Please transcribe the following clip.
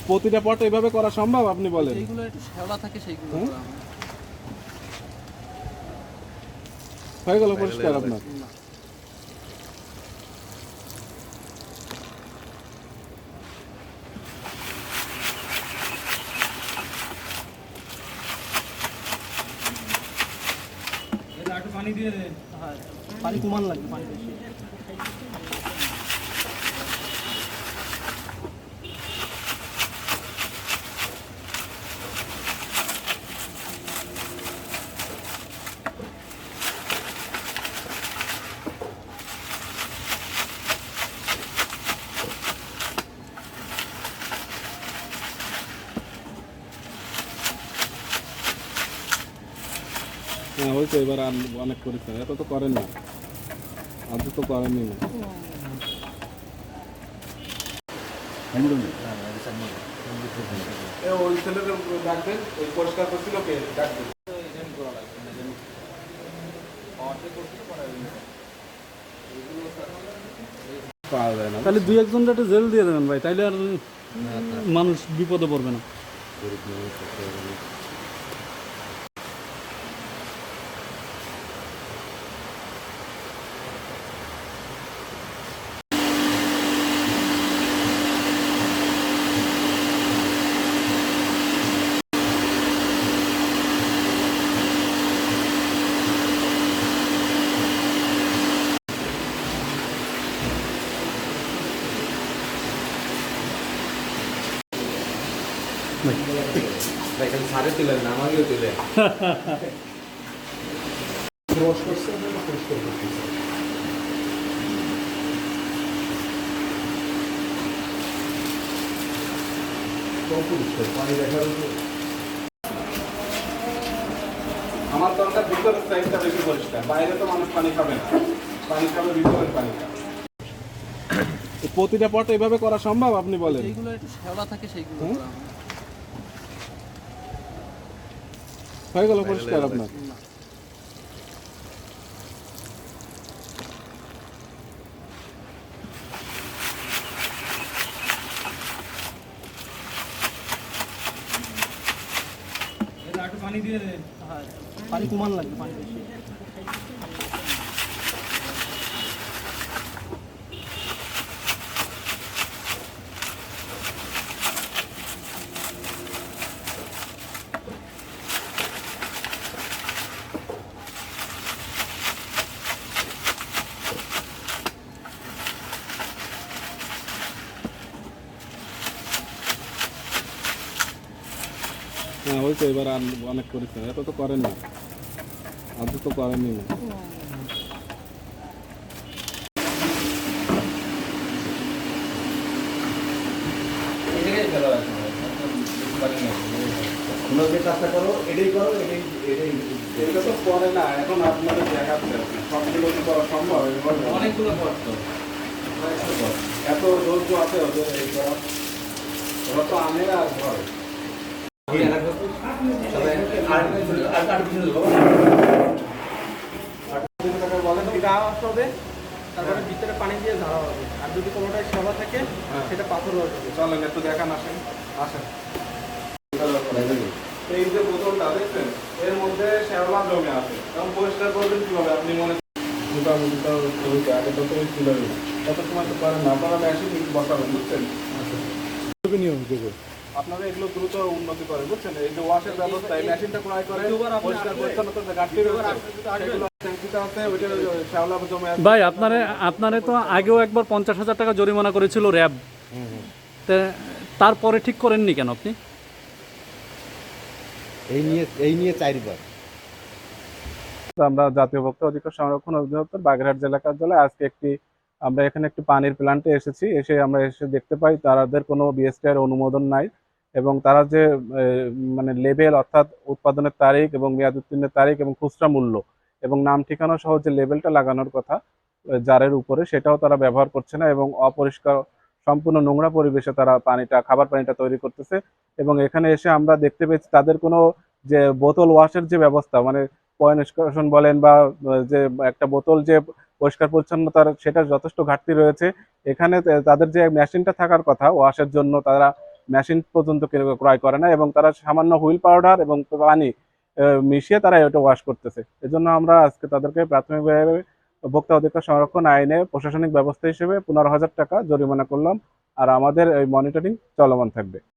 প্রতিটা পট এভাবে করা সম্ভব আপনি বলেন সেইগুলো একটু শ্যাওলা থাকে সেইগুলো হুম? করা হয়। গেল পরিষ্কার আপনার না। হ্যাঁ, পানি কমান লাগবে পানি বেশি হ্যাঁ ওই তো এবার আর অনেক পরিষ্কার এত তো করেন। না আজ তো করেননি না ওই ছেলেকে ডাকবেন ওই পরিষ্কার করছিল কে? ডাকবেন। পাওয়া যায় না। তাহলে দুই একজনটা একটু জেল দিয়ে দেবেন ভাই তাইলে আর মানুষ বিপদে পড়বে না। আমার দরকার ভিতরের সাইডটা বেশি পরিষ্কার বাইরে তো মানুষ পানি খাবে না। পানি খাবে ভিতরের এই প্রতিটা পট এভাবে করা সম্ভব আপনি বলেন? সেইগুলো একটু শ্যাওলা থাকে সেইগুলো হুম? করা হয়। গেল পরিষ্কার আপনার না। হ্যাঁ, পানি কমান লাগবে পানি বেশি হ্যাঁ ওই তো এবার আর অনেক পরিষ্কার এত তো করেন। না আজ তো করেননি না তোমরা যে কাজটা করো এটাই করো এটাই এটাই এটা তো করে না এখন আপনাদের দেখাচ্ছে। সবগুলো কি করা সম্ভব? অনেকগুলো করতো এত ধৈর্য আছে ওদের এই করা। ওরা তো আনে আর আসতে হবে তারপরে ভিতরে পানি দিয়ে ঝাড়া হবে আর যদি কোনোটায় শ্যাওলা থাকে। সেটা পাথর চলেন একটু দেখান আসেন আসেন এই যে বোতলটা দেখছেন এর মধ্যে শ্যাওলা জমে আছে এবং পরিষ্কার করবেন কীভাবে আপনি মনে মোটামুটি তো আগে তো তুমি নেবেন তত সময় তো পারেন না আপনারা মেশিন বসাবেন বুঝছেন আপনারা এগুলো দ্রুত উন্নতি করেন বুঝছেন? এই যে ওয়াশের ব্যবস্থা এই মেশিনটা ক্রয় করে পরিষ্কার পরিচ্ছন্নতা ঘাটতি রয়েছে ভাই আপনারে আপনারে তো আগেও একবার পঞ্চাশ হাজার টাকা জরিমানা করেছিল র্যাব। তারপরে ঠিক করেননি কেন আপনি? এই নিয়ে এই নিয়ে চারবার। আমরা জাতীয় ভোক্তা অধিকার সংরক্ষণ অধিদপ্তর বাগেরহাট জেলা কার্যালয়ে আজকে একটি আমরা এখানে একটি পানির প্ল্যান্টে এসেছি। এসে আমরা এসে দেখতে পাই তাদের কোনো বিএসটিআর অনুমোদন নাই। এবং তারা যে মানে লেবেল অর্থাৎ উৎপাদনের তারিখ এবং মেয়াদ উত্তীর্ণের তারিখ এবং খুচরা মূল্য এবং নাম ঠিকানা সহ যে লেবেলটা লাগানোর কথা জারের উপরে, সেটাও তারা ব্যবহার করছে না এবং অপরিষ্কার সম্পূর্ণ নোংরা পরিবেশে তারা পানিটা, খাবার পানিটা তৈরি করতেছে এবং এখানে এসে আমরা দেখতে পেয়েছি তাদের কোনো যে বোতল ওয়াশের যে ব্যবস্থা মানে পয় নিষ্কাশন বলেন বা যে একটা বোতল যে পরিষ্কার পরিচ্ছন্নতার, সেটার যথেষ্ট ঘাটতি রয়েছে। এখানে তাদের যে মেশিনটা থাকার কথা, ওয়াশের জন্য তারা মেশিন পর্যন্ত ক্রয় করে না এবং তারা সামান্য হুইল পাউডার এবং পানি মিশিয়ে তারা এটা ওয়াশ করতেছে। এজন্য আমরা আজকে তাদেরকে প্রাথমিকভাবে ভোক্তা অধিকার সংরক্ষণ আইনে প্রশাসনিক ব্যবস্থা হিসেবে পনেরো হাজার টাকা জরিমানা করলাম। আর আমাদের এই মনিটরিং চলমান থাকবে।